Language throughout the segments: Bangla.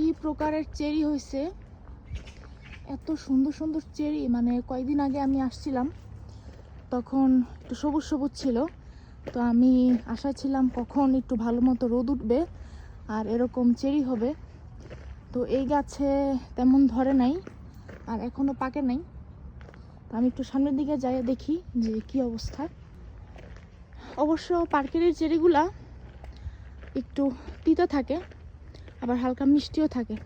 কি প্রকারের চেরি হয়েছে এত সুন্দর সুন্দর চেরি মানে কয়েকদিন আগে আমি আসছিলাম, তখন একটু সবুজ সবুজ ছিল, তো আমি আশা ছিলাম কখন একটু ভালো মতো রোদ উঠবে আর এরকম চেরি হবে। তো এই গাছে তেমন ধরে নাই আর এখনও পাকে নাই। তো আমি একটু সামনের দিকে যাই, দেখি যে কি অবস্থা। অবশ্য পার্কের চেরিগুলা একটু তিতা থাকে আবার হালকা মিষ্টিও থাকে।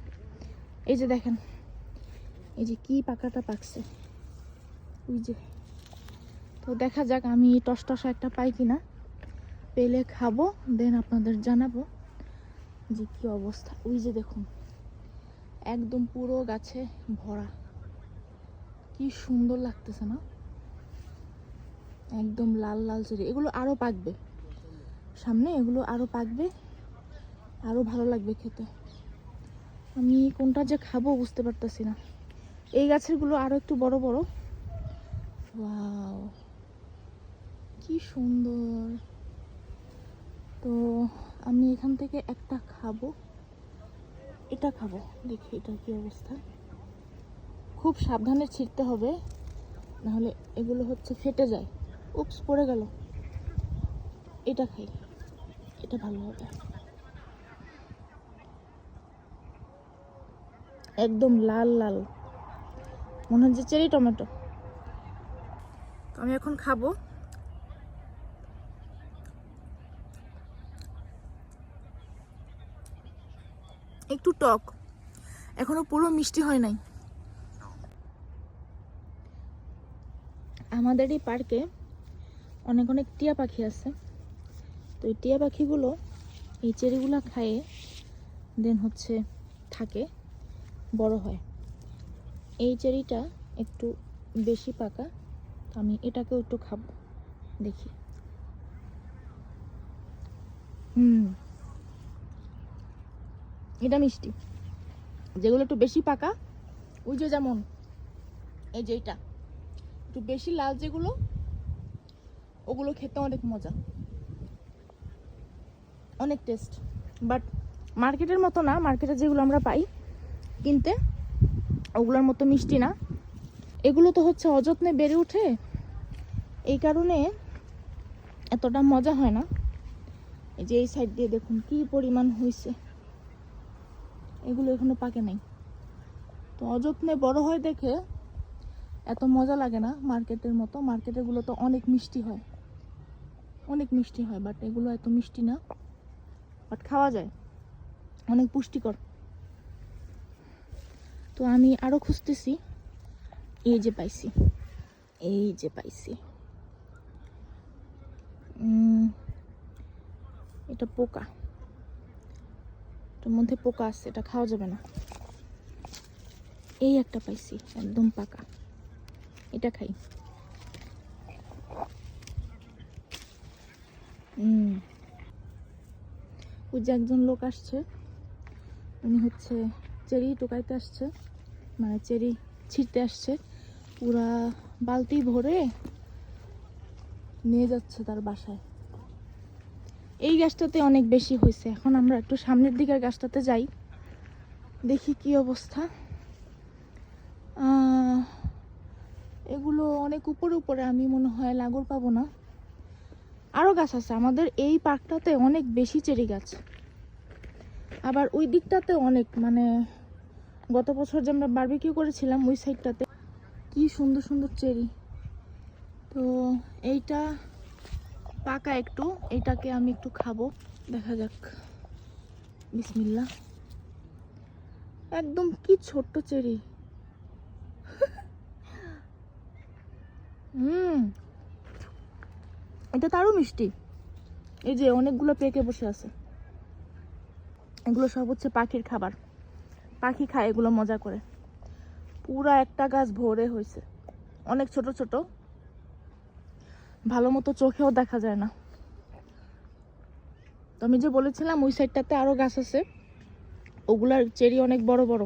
এই যে দেখেন, এই যে কি পাকাটা পাকছে। ওই যে। তো দেখা যাক আমি টস টসা একটা পাই কিনা। পেলে খাব, দেন আপনাদের জানাব যে কি অবস্থা। ওই যে দেখুন, একদম পুরো গাছে ভরা। কি সুন্দর লাগতেছে না? একদম লাল লাল চেরি এগুলো আরও পাকবে। সামনে এগুলো আরও পাকবে। আরও ভালো লাগবে খেতে। আমি কোনটা যে খাব বুঝতে পারতেছি না। এই গাছেরগুলো আরও একটু বড় বড়। কি সুন্দর। তো আমি এখান থেকে একটা খাব। এটা খাব, দেখি এটা কি অবস্থা। খুব সাবধানে ছিঁড়তে হবে, নাহলে এগুলো হচ্ছে ফেটে যায়। উপস পড়ে গেল। এটা খাই, এটা ভালো হবে। একদম লাল লাল। মনে হচ্ছে চেরি টমেটো। তো আমি এখন খাব। একটু টক। এখনও পুরো মিষ্টি হয় নাই। আমাদের এই পার্কে অনেক অনেক টিয়া পাখি আছে। তো এই টিয়া পাখিগুলো এই চেরিগুলো খায়ে দেন হচ্ছে থাকে। বড় হয়। এই চেরিটা একটু বেশি পাকা আমি এটাকেও একটু খাব। দেখি। হুম। এটা মিষ্টি। যেগুলো একটু বেশি পাকা, ওই যে যেমন এই যে এইটা। একটু বেশি লাল যেগুলো, ওগুলো খেতে অনেক মজা। অনেক টেস্ট বাট মার্কেটের মতো না মার্কেটে যেগুলো আমরা পাই কিনতে, ওগুলোর মতো মিষ্টি না। এগুলো তো হচ্ছে অযত্নে বেড়ে ওঠে। এই কারণে এতটা মজা হয় না। এই যে এই সাইড দিয়ে দেখুন কি পরিমাণ হয়েছে এগুলো এখনও পাকে নাই। তো অযত্নে বড় হয় দেখে এত মজা লাগে না মার্কেটের মতো। মার্কেটেরগুলো তো অনেক মিষ্টি হয়। অনেক মিষ্টি হয় বাট এগুলো এত মিষ্টি না। বাট খাওয়া যায়। অনেক পুষ্টিকর। তো আমি আরও খুঁজতেছি। এই যে পাইছি। এই যে পাইছি। এটা পোকা। এটার মধ্যে পোকা আছে, এটা খাওয়া যাবে না। এই একটা পাইছি, একদম পাকা। এটা খাই। ওই যে একজন লোক আসছে। উনি হচ্ছে চেরি টোকাইতে আসছে মানে চেরি ছিঁড়তে আসছে। পুরা বালতি ভরে নিয়ে যাচ্ছে তার বাসায়। এই গাছটাতে অনেক বেশি হয়েছে। এখন আমরা একটু সামনের দিকের গাছটাতে যাই, দেখি কি অবস্থা। এগুলো অনেক উপরে উপরে আমি মনে হয় লাগর পাবো না। আরও গাছ আছে। আমাদের এই পার্কটাতে অনেক বেশি চেরি গাছ। আবার ওই দিকটাতে অনেক মানে গত বছর যে আমরা বারবিকিউ করেছিলাম, ওই সাইডটাতে কি সুন্দর সুন্দর চেরি। তো এইটা পাকা একটু, এটাকে আমি একটু খাব। দেখা যাক। বিসমিল্লা একদম কি ছোট্ট চেরি। হুম। এটা তারও মিষ্টি। এই যে অনেকগুলো পেকে বসে আছে। এগুলো সব হচ্ছে পাখির খাবার। পাখি খায় এগুলো মজা করে। পুরা একটা গাছ ভরে হয়েছে অনেক ছোট ছোট। ভালো মতো চোখেও দেখা যায় না। তো আমি যে বলেছিলাম, ওই সাইডটাতে আরও গাছ আছে। ওগুলার চেরি অনেক বড় বড়।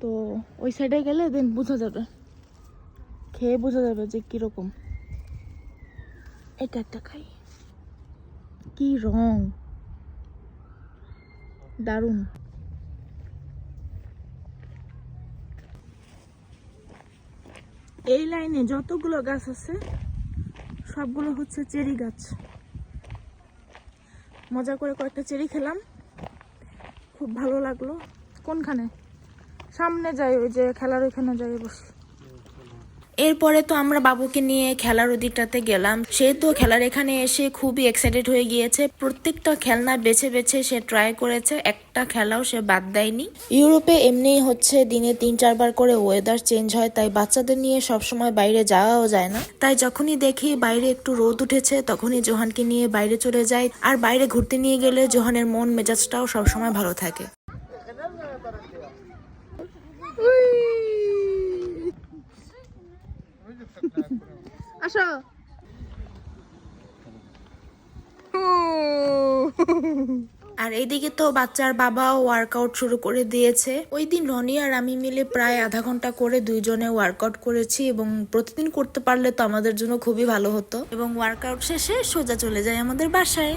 তো ওই সাইডে গেলে দেন বোঝা যাবে। খেয়ে বোঝা যাবে যে কীরকম। এটা একটা খাই। কি রং! দারুণ। এই লাইনে যতগুলো গাছ আছে, সবগুলো হচ্ছে চেরি গাছ। মজা করে কয়েকটা চেরি খেলাম। খুব ভালো লাগল। কোনখানে? সামনে যাই, ওই যে খেলার ওইখানে যাই বসি। এরপরে তো আমরা বাবুকে নিয়ে খেলার ওদিকটাতে গেলাম। সে তো খেলার এখানে এসে খুবই এক্সাইটেড হয়ে গিয়েছে। প্রত্যেকটা খেলনা বেছে বেছে সে ট্রাই করেছে, একটা খেলাও সে বাদ দেয়নি। ইউরোপে এমনিই হচ্ছে দিনে তিন চারবার করে ওয়েদার চেঞ্জ হয়, তাই বাচ্চাদের নিয়ে সবসময় বাইরে যাওয়াও যায় না। তাই যখনই দেখি বাইরে একটু রোদ উঠেছে, তখনই জোহানকে নিয়ে বাইরে চলে যায় আর বাইরে ঘুরতে নিয়ে গেলে জোহানের মন মেজাজটাও সবসময় ভালো থাকে। আসো। আর এইদিকে তো বাচ্চার বাবাও ওয়ার্কআউট শুরু করে দিয়েছে। ওই দিন রনি আর আমি মিলে প্রায় আধা ঘণ্টা করে দুইজনে ওয়ার্কআউট করেছি এবং প্রতিদিন করতে পারলে তো আমাদের জন্য খুবই ভালো হতো। এবং ওয়ার্কআউট শেষে সোজা চলে যায় আমাদের বাসায়।